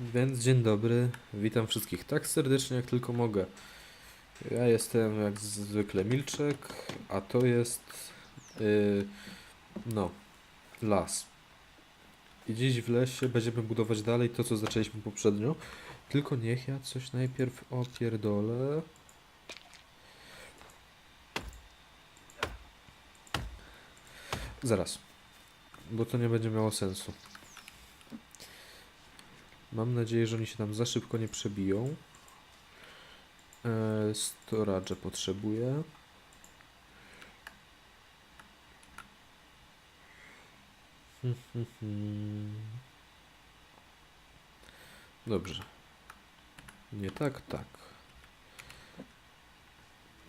Więc dzień dobry, witam wszystkich tak serdecznie jak tylko mogę. Ja jestem jak zwykle Milczek, a to jest yy, no las. I dziś w lesie będziemy budować dalej to co zaczęliśmy poprzednio. Tylko niech ja coś najpierw opierdolę. Zaraz, bo to nie będzie miało sensu. Mam nadzieję, że oni się tam za szybko nie przebiją. E, storage potrzebuję. Hmm, hmm, hmm. Dobrze. Nie tak, tak.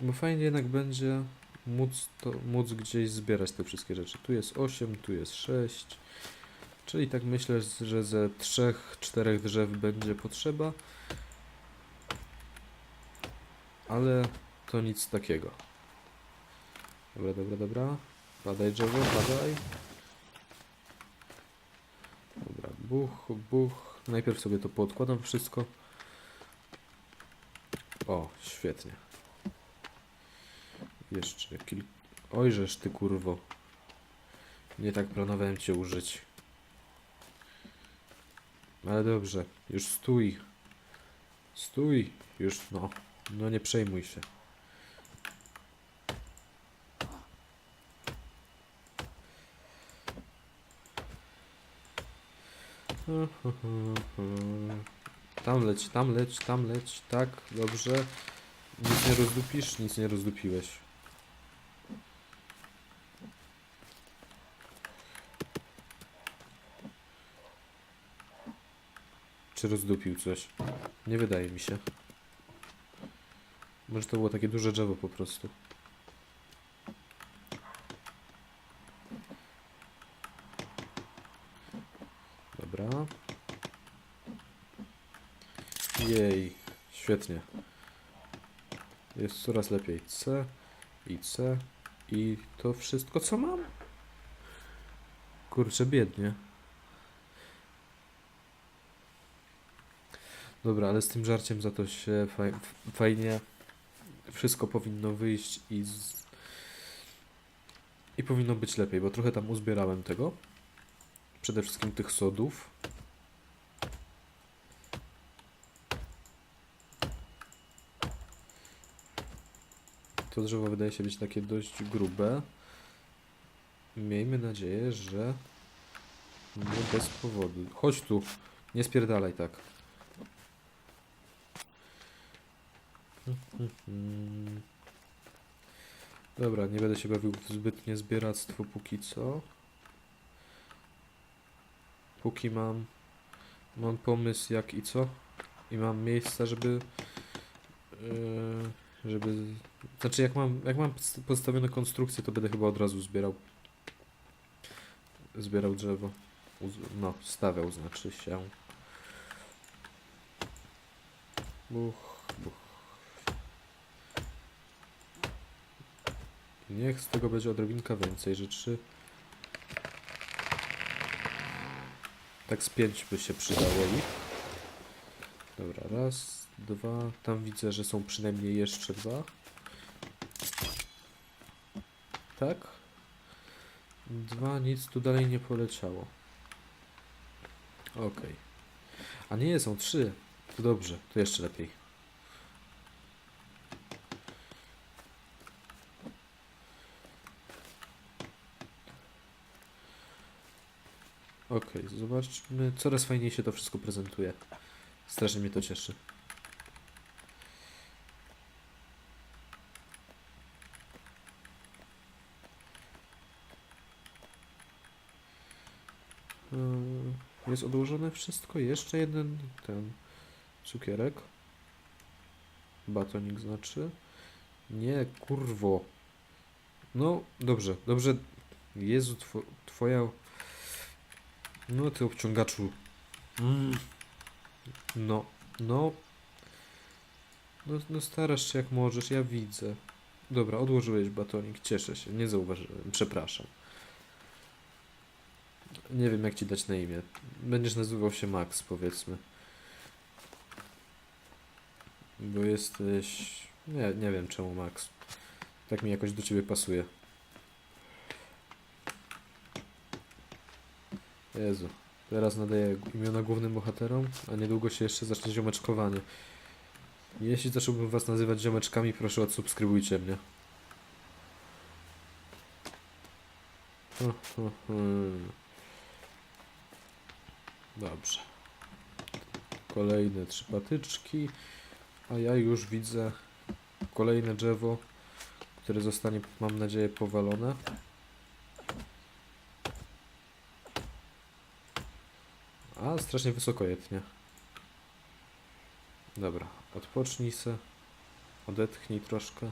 Bo fajnie jednak będzie móc, to, móc gdzieś zbierać te wszystkie rzeczy. Tu jest 8, tu jest 6. Czyli tak myślę, że ze 3-4 drzew będzie potrzeba. Ale to nic takiego. Dobra, dobra, dobra. Padaj drzewo, padaj. Dobra, buch, buch. Najpierw sobie to poodkładam wszystko. O, świetnie. Jeszcze kilka... Ojżeż ty kurwo. Nie tak planowałem cię użyć. Ale dobrze, już stój. Stój, już no. No nie przejmuj się. Tam leć, tam leć, tam leć, tak, dobrze. Nic nie rozdupisz, nic nie rozdupiłeś. Czy rozdupił coś? Nie wydaje mi się. Może to było takie duże drzewo po prostu. Dobra. Jej, świetnie. Jest coraz lepiej. C i C i to wszystko co mam? Kurczę, biednie. Dobra, ale z tym żarciem za to się faj, fajnie wszystko powinno wyjść i z... i powinno być lepiej, bo trochę tam uzbierałem tego. Przede wszystkim tych sodów. To drzewo wydaje się być takie dość grube. Miejmy nadzieję, że nie bez powodu. Chodź tu, nie spierdalaj tak. Dobra, nie będę się bawił zbytnie zbieractwo póki co. Póki mam mam pomysł jak i co i mam miejsca, żeby yy, żeby znaczy jak mam jak mam podst- postawione konstrukcje, to będę chyba od razu zbierał zbierał drzewo. No, stawiał znaczy się. Buch, buch. Niech z tego będzie odrobinka więcej rzeczy. Tak z pięć by się przydało. Dobra, raz, dwa. Tam widzę, że są przynajmniej jeszcze dwa. Tak? Dwa, nic tu dalej nie poleciało. Okej. A nie, są trzy. To dobrze, to jeszcze lepiej. Okej, zobaczmy. Coraz fajniej się to wszystko prezentuje. Strasznie mnie to cieszy. Ym, Jest odłożone wszystko. Jeszcze jeden ten cukierek. Batonik znaczy. Nie, kurwo. No, dobrze, dobrze. Jezu, two, twoja no ty obciągaczu. Mm. No, no. No, no starasz się jak możesz, ja widzę. Dobra, odłożyłeś batonik, cieszę się, nie zauważyłem, przepraszam. Nie wiem jak ci dać na imię. Będziesz nazywał się Max, powiedzmy. Bo jesteś... Nie, nie wiem czemu, Max. Tak mi jakoś do ciebie pasuje. Jezu. Teraz nadaję imiona głównym bohaterom, a niedługo się jeszcze zacznie ziomeczkowanie. Jeśli zacząłbym was nazywać ziomeczkami, proszę odsubskrybujcie mnie. Dobrze. Kolejne trzy patyczki, a ja już widzę kolejne drzewo, które zostanie, mam nadzieję, powalone. Strasznie wysoko jetnie. Dobra, odpocznij se. Odetchnij troszkę.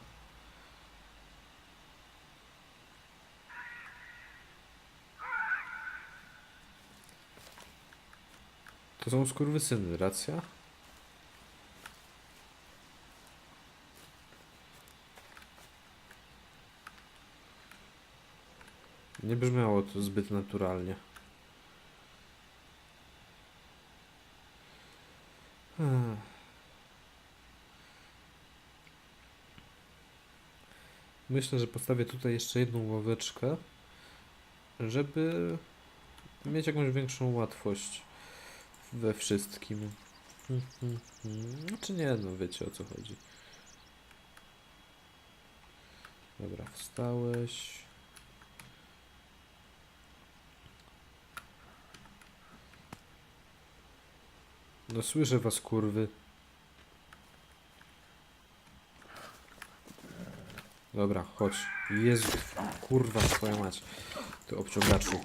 To są skurwysyny, racja? Nie brzmiało to zbyt naturalnie. Myślę, że postawię tutaj jeszcze jedną ławeczkę, żeby mieć jakąś większą łatwość we wszystkim. Znaczy nie, no wiecie o co chodzi. Dobra, wstałeś. No słyszę was kurwy. Dobra, chodź. Jezu, kurwa twoja mać. Ty obciągaczu.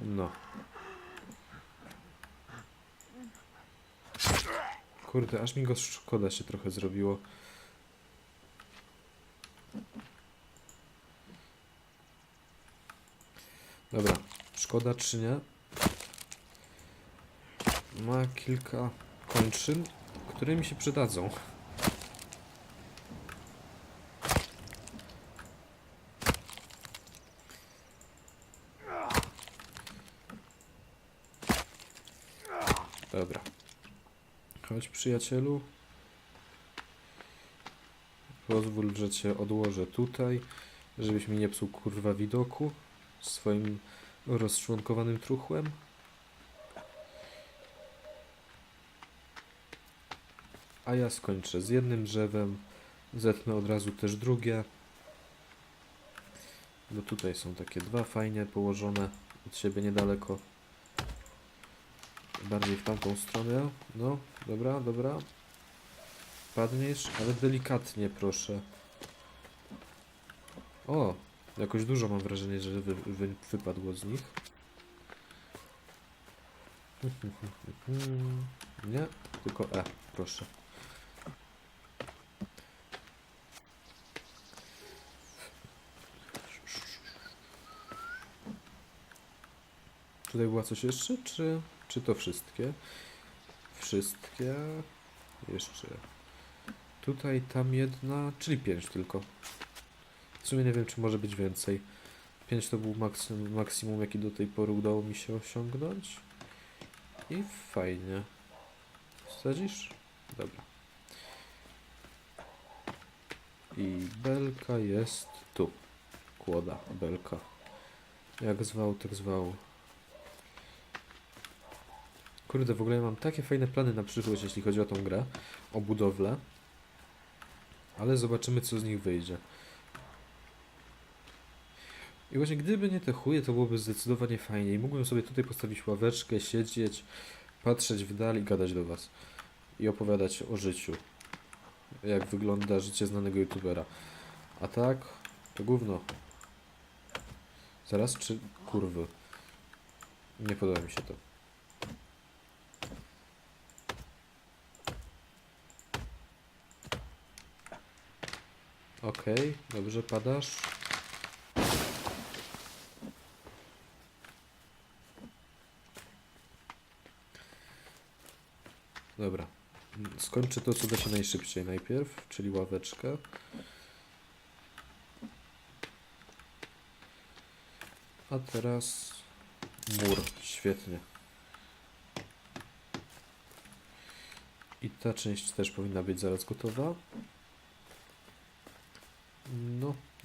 No. Kurde, aż mi go szkoda się trochę zrobiło. Dobra, szkoda czy nie? Ma kilka kończyn, które mi się przydadzą. Dobra. Chodź przyjacielu. Pozwól, że cię odłożę tutaj, żebyś mi nie psuł kurwa widoku swoim rozczłonkowanym truchłem. A ja skończę z jednym drzewem, zetnę od razu też drugie. Bo tutaj są takie dwa fajnie położone od siebie niedaleko. Bardziej w tamtą stronę. No, dobra, dobra. Padniesz, ale delikatnie proszę. O, jakoś dużo mam wrażenie, że wy, wy, wypadło z nich. Nie, tylko E, proszę. Tutaj była coś jeszcze, czy, czy to wszystkie? Wszystkie. Jeszcze. Tutaj, tam jedna, czyli pięć tylko. W sumie nie wiem, czy może być więcej. 5 to był maksimum, jaki do tej pory udało mi się osiągnąć. I fajnie. Wsadzisz? Dobra. I belka jest tu. Kłoda, belka. Jak zwał, tak zwał. Kurde, w ogóle mam takie fajne plany na przyszłość, jeśli chodzi o tą grę, o budowlę. Ale zobaczymy, co z nich wyjdzie. I właśnie gdyby nie te chuje, to byłoby zdecydowanie fajniej. Mógłbym sobie tutaj postawić ławeczkę, siedzieć, patrzeć w dal i gadać do was. I opowiadać o życiu. Jak wygląda życie znanego youtubera. A tak, to gówno. Zaraz, czy kurwy? Nie podoba mi się to. Okej, okay, dobrze, padasz. Dobra. Skończę to, co da się najszybciej najpierw, czyli ławeczkę. A teraz mur. Świetnie. I ta część też powinna być zaraz gotowa.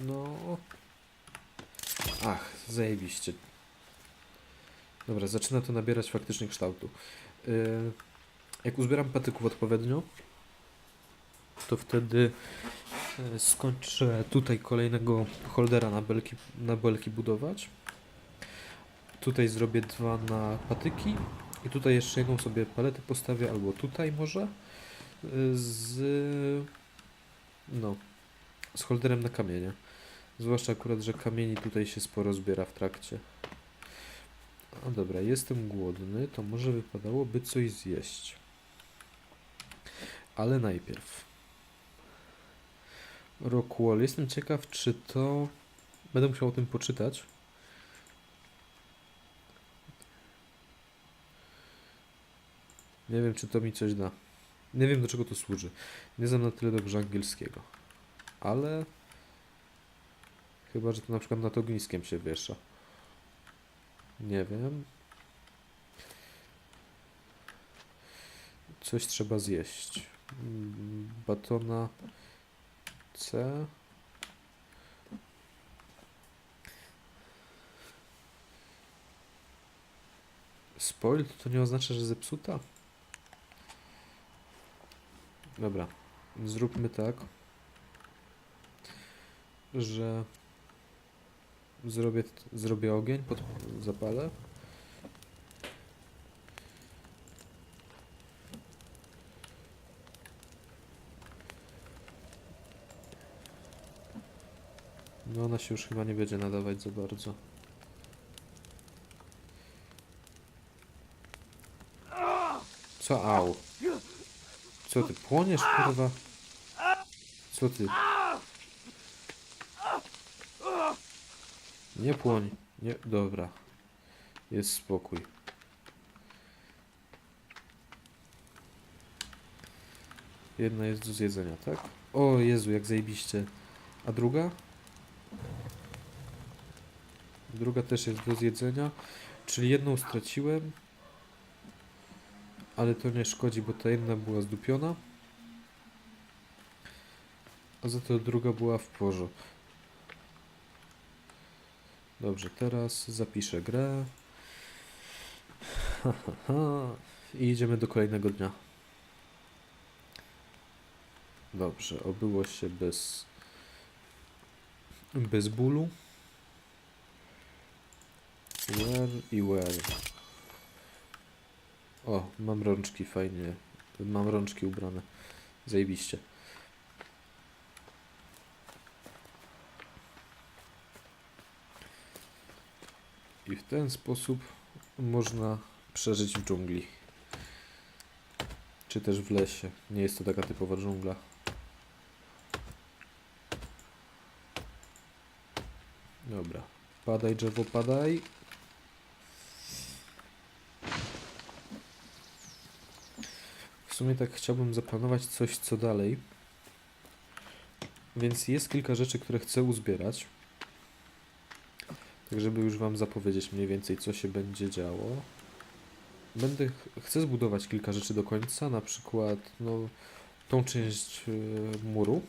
No. Ach, zajebiście. Dobra, zaczyna to nabierać faktycznie kształtu. Yy, jak uzbieram patyków odpowiednio, to wtedy yy, skończę tutaj kolejnego holdera na belki, na belki budować. Tutaj zrobię dwa na patyki i tutaj jeszcze jedną sobie paletę postawię, albo tutaj może yy, z no z holderem na kamienie. Zwłaszcza akurat, że kamieni tutaj się sporo zbiera w trakcie. A dobra, jestem głodny, to może wypadałoby coś zjeść. Ale najpierw. Rockwall. Jestem ciekaw, czy to... Będę musiał o tym poczytać. Nie wiem, czy to mi coś da. Nie wiem, do czego to służy. Nie znam na tyle dobrze angielskiego. Ale... Chyba, że to na przykład nad ogniskiem się wiesza. Nie wiem. Coś trzeba zjeść. Batona C. Spoiled to nie oznacza, że zepsuta? Dobra. Zróbmy tak, że zrobię, zrobię ogień, pod, zapalę. No ona się już chyba nie będzie nadawać za bardzo. Co au? Co ty płoniesz kurwa? Co ty? Nie płoń. Nie, dobra. Jest spokój. Jedna jest do zjedzenia, tak? O Jezu, jak zajebiście. A druga? Druga też jest do zjedzenia. Czyli jedną straciłem. Ale to nie szkodzi, bo ta jedna była zdupiona. A za to druga była w porządku. Dobrze, teraz zapiszę grę. I idziemy do kolejnego dnia. Dobrze, obyło się bez bez bólu. Where i where. O, mam rączki fajnie. Mam rączki ubrane. Zajebiście. I w ten sposób można przeżyć w dżungli. Czy też w lesie. Nie jest to taka typowa dżungla. Dobra. Padaj drzewo, padaj. W sumie tak chciałbym zaplanować coś co dalej. Więc jest kilka rzeczy, które chcę uzbierać. Tak, żeby już Wam zapowiedzieć mniej więcej, co się będzie działo. Będę, ch- chcę zbudować kilka rzeczy do końca, na przykład no, tą część y, muru,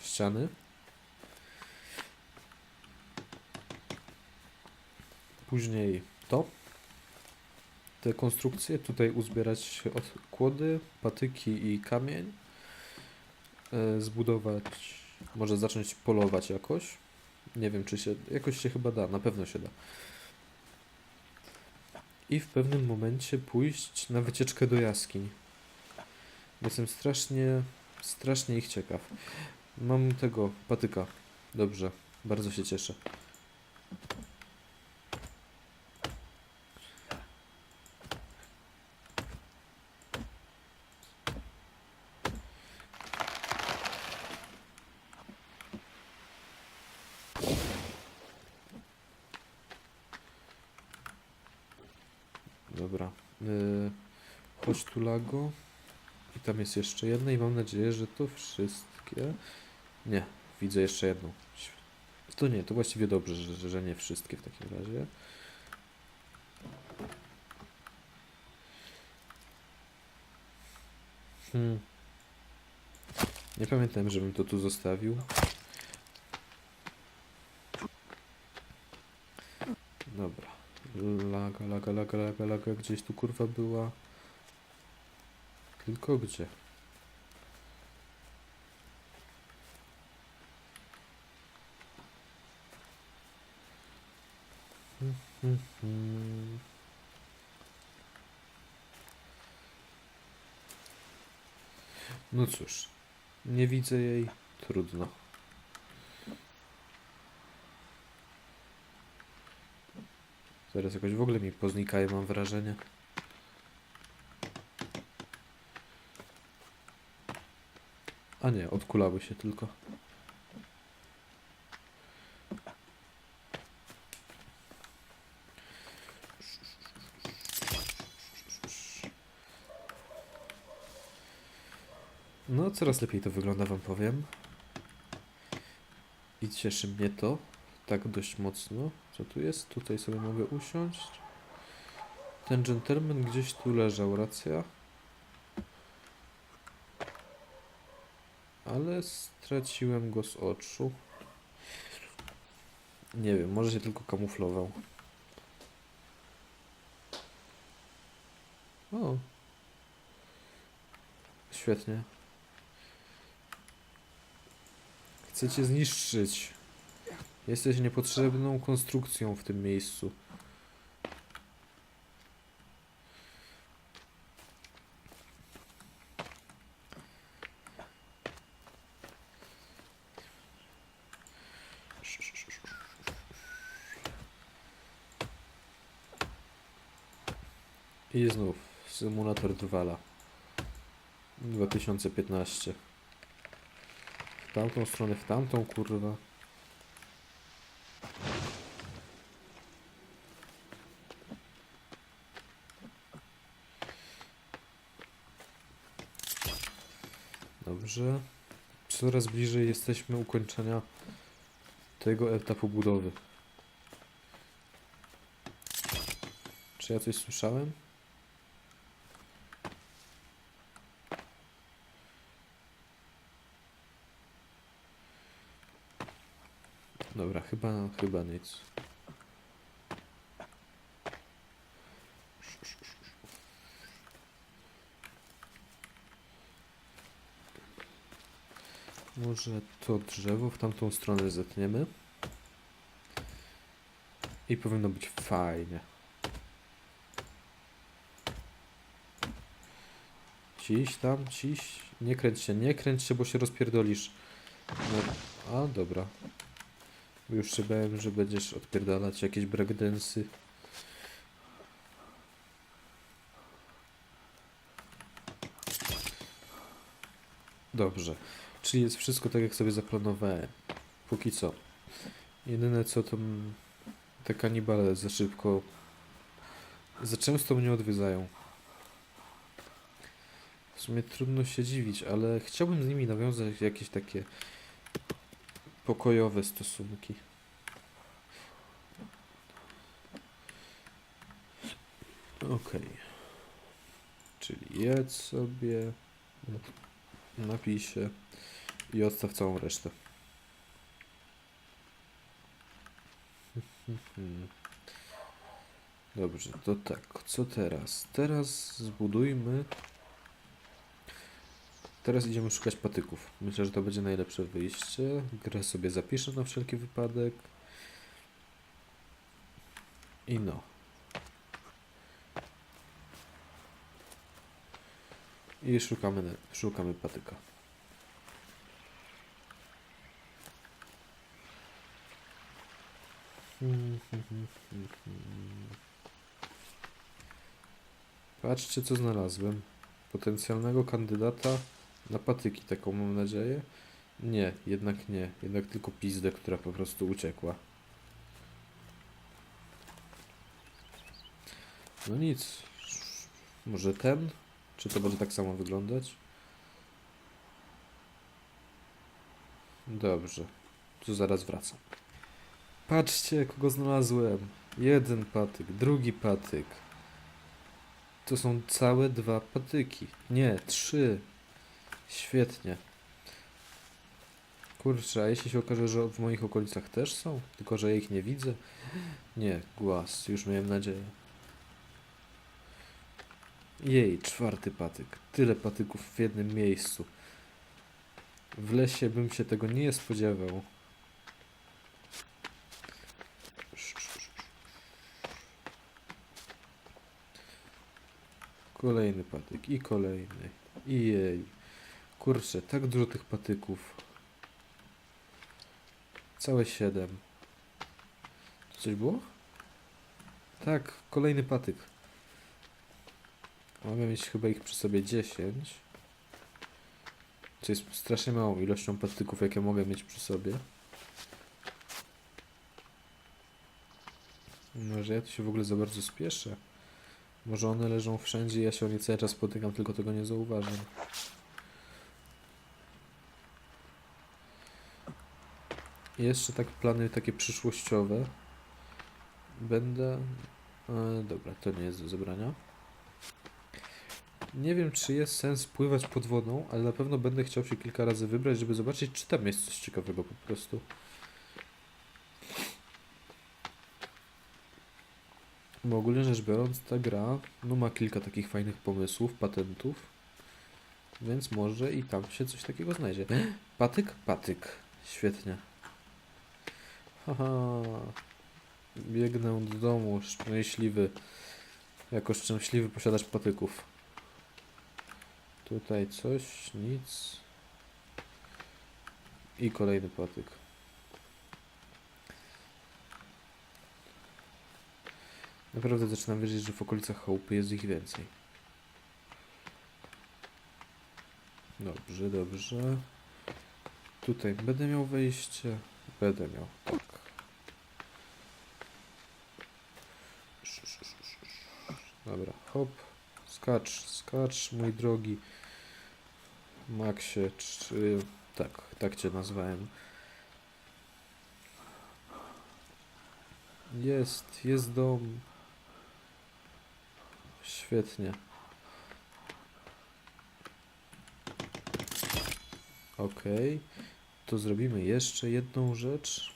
ściany. Później to. Te konstrukcje, tutaj uzbierać odkłody, patyki i kamień. E, zbudować, może zacząć polować jakoś. Nie wiem, czy się. Jakoś się chyba da, na pewno się da. I w pewnym momencie pójść na wycieczkę do jaskiń. Jestem strasznie, strasznie ich ciekaw. Mam tego patyka. Dobrze, bardzo się cieszę. Dobra. Yy, chodź tu Lago. I tam jest jeszcze jedna i mam nadzieję, że to wszystkie. Nie, widzę jeszcze jedną. To nie, to właściwie dobrze, że, że nie wszystkie w takim razie. Hmm. Nie pamiętam, żebym to tu zostawił. Dobra. Laga, laga, laga, laga, laga. Gdzieś tu kurwa była. Tylko gdzie? No cóż, nie widzę jej. Trudno. Zaraz jakoś w ogóle mi poznikają, mam wrażenie. A nie, odkulały się tylko. No, coraz lepiej to wygląda, wam powiem. I cieszy mnie to tak dość mocno. Co tu jest? Tutaj sobie mogę usiąść. Ten gentleman gdzieś tu leżał, racja. Ale straciłem go z oczu. Nie wiem, może się tylko kamuflował. O. Świetnie. Chcecie zniszczyć. Jesteś niepotrzebną konstrukcją w tym miejscu. I znów symulator Drwala. 2015 w tamtą stronę, w tamtą kurwa Dobrze. Coraz bliżej jesteśmy ukończenia tego etapu budowy. Czy ja coś słyszałem? Dobra, chyba, chyba nic. Może to drzewo w tamtą stronę zetniemy. I powinno być fajnie. Ciś tam, ciś. Nie kręć się, nie kręć się, bo się rozpierdolisz. No, a, dobra. Już się bałem, że będziesz odpierdalać jakieś breakdance'y. Dobrze. Czyli jest wszystko tak, jak sobie zaplanowałem. Póki co. Jedyne co to te kanibale za szybko, za często mnie odwiedzają. W sumie trudno się dziwić, ale chciałbym z nimi nawiązać jakieś takie pokojowe stosunki. Okej. Czyli jedz sobie, napij się i odstaw całą resztę. Dobrze, to tak, co teraz? Teraz zbudujmy. Teraz idziemy szukać patyków. Myślę, że to będzie najlepsze wyjście. Grę sobie zapiszę na wszelki wypadek. I no. I szukamy, szukamy patyka. Patrzcie, co znalazłem. Potencjalnego kandydata na patyki, taką mam nadzieję. Nie, jednak nie. Jednak tylko pizdę, która po prostu uciekła. No nic. Może ten? Czy to będzie tak samo wyglądać? Dobrze. To zaraz wracam. Patrzcie, kogo znalazłem. Jeden patyk, drugi patyk. To są całe dwa patyki. Nie, trzy. Świetnie. Kurczę, a jeśli się okaże, że w moich okolicach też są, tylko że ja ich nie widzę? Nie, głaz, już miałem nadzieję. Jej, czwarty patyk. Tyle patyków w jednym miejscu. W lesie bym się tego nie spodziewał. Kolejny patyk i kolejny. I jej. Kurczę, tak dużo tych patyków. Całe siedem. Tu coś było? Tak, kolejny patyk. Mogę mieć chyba ich przy sobie 10. Co jest strasznie małą ilością patyków, jakie mogę mieć przy sobie. Może ja tu się w ogóle za bardzo spieszę. Może one leżą wszędzie, ja się o nie cały czas spotykam, tylko tego nie zauważam. Jeszcze tak plany takie przyszłościowe. Będę... E, dobra, to nie jest do zebrania. Nie wiem, czy jest sens pływać pod wodą, ale na pewno będę chciał się kilka razy wybrać, żeby zobaczyć, czy tam jest coś ciekawego po prostu. Bo ogólnie rzecz biorąc, ta gra no, ma kilka takich fajnych pomysłów, patentów, więc może i tam się coś takiego znajdzie. Patyk? Patyk. Świetnie. Haha. Biegnę do domu, szczęśliwy. Jako szczęśliwy posiadacz patyków. Tutaj coś, nic. I kolejny patyk. Naprawdę zaczynam wierzyć, że w okolicach chałupy jest ich więcej. Dobrze, dobrze. Tutaj będę miał wejście. Będę miał, tak. Dobra, hop. Skacz, skacz, mój drogi. Maxie, czy... Tak, tak cię nazwałem. Jest, jest dom. Świetnie. Okej. To zrobimy jeszcze jedną rzecz.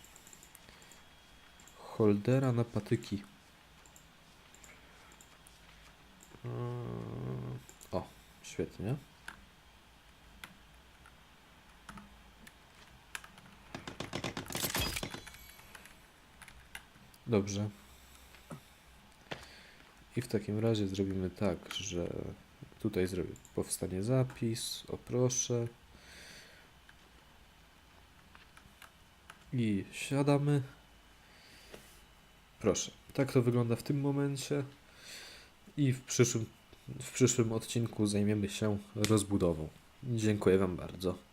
Holdera na patyki. O, świetnie. Dobrze. I w takim razie zrobimy tak, że tutaj zrobię powstanie zapis, o proszę. I siadamy. Proszę, tak to wygląda w tym momencie. I w przyszłym, w przyszłym odcinku zajmiemy się rozbudową. Dziękuję Wam bardzo.